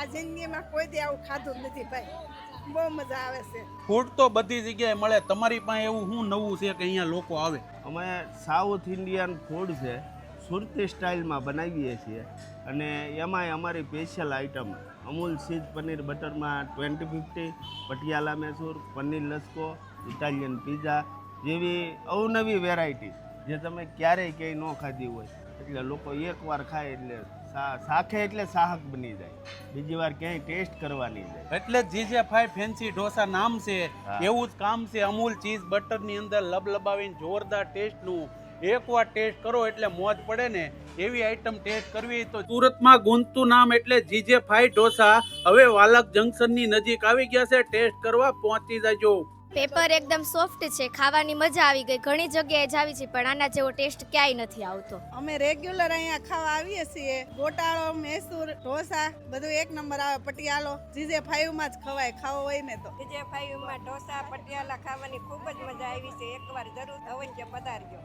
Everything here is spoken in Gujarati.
આ જિંદગીમાં કોઈ દી આવું ખાધું નથી ભાઈ. બહુ મજા આવે છે. ફૂડ તો બધી જગ્યાએ મળે. તમારી પાસે એવું શું નવું છે કે અહીંયા લોકો આવે? અમે સાઉથ ઇન્ડિયન ફૂડ છે સુરતી સ્ટાઇલમાં બનાવીએ છીએ. અને એમાંય અમારી special item Amul cheese paneer બટરમાં twenty fifty Patiala Mysore paneer લસકો ઇટાલિયન પીઝા જેવી અવનવી વેરાયટી જે તમે ક્યારેય ક્યાંય ન ખાધી હોય. એટલે લોકો એકવાર ખાય એટલે શાખે એટલે સાહક બની જાય. બીજી વાર ક્યાંય ટેસ્ટ કરવાની જાય. એટલે જીજે ફાઈ ફેન્સી ઢોસા નામ છે એવું જ કામ છે અમૂલ ચીઝ બટરની અંદર લબલબાવીને જોરદાર ટેસ્ટનું એકવાર ટેસ્ટ કરો એટલે મોજ પડે ને. એવી આઈટમ ટેસ્ટ કરવી તો સુરતમાં ગુંજતું નામ એટલે જીજે ફાઈ ઢોસા હવે વાલક જંકશનની નજીક આવી ગયા છે. ટેસ્ટ કરવા પહોંચી જજો. પેપર એકદમ સોફ્ટ છે ખાવાની મજા આવી ગઈ. ઘણી જગ્યાએ જાવી છે પણ આના જેવો ટેસ્ટ ક્યાંય નથી આવતો. અમે રેગ્યુલર અહીંયા ખાવા આવીએ છીએ. ગોટાળો મૈસૂર ઢોસા બધું એક નંબર આવે. પટિયાલો જીજે ફાઈવમાં જ ખવાય ખાવો હોય ને તો. જીજે ફાઈવમાં ઢોસા પટિયાલા ખાવાની ખૂબ જ મજા આવી છે. એકવાર જરૂર અવશ્ય પધારજો.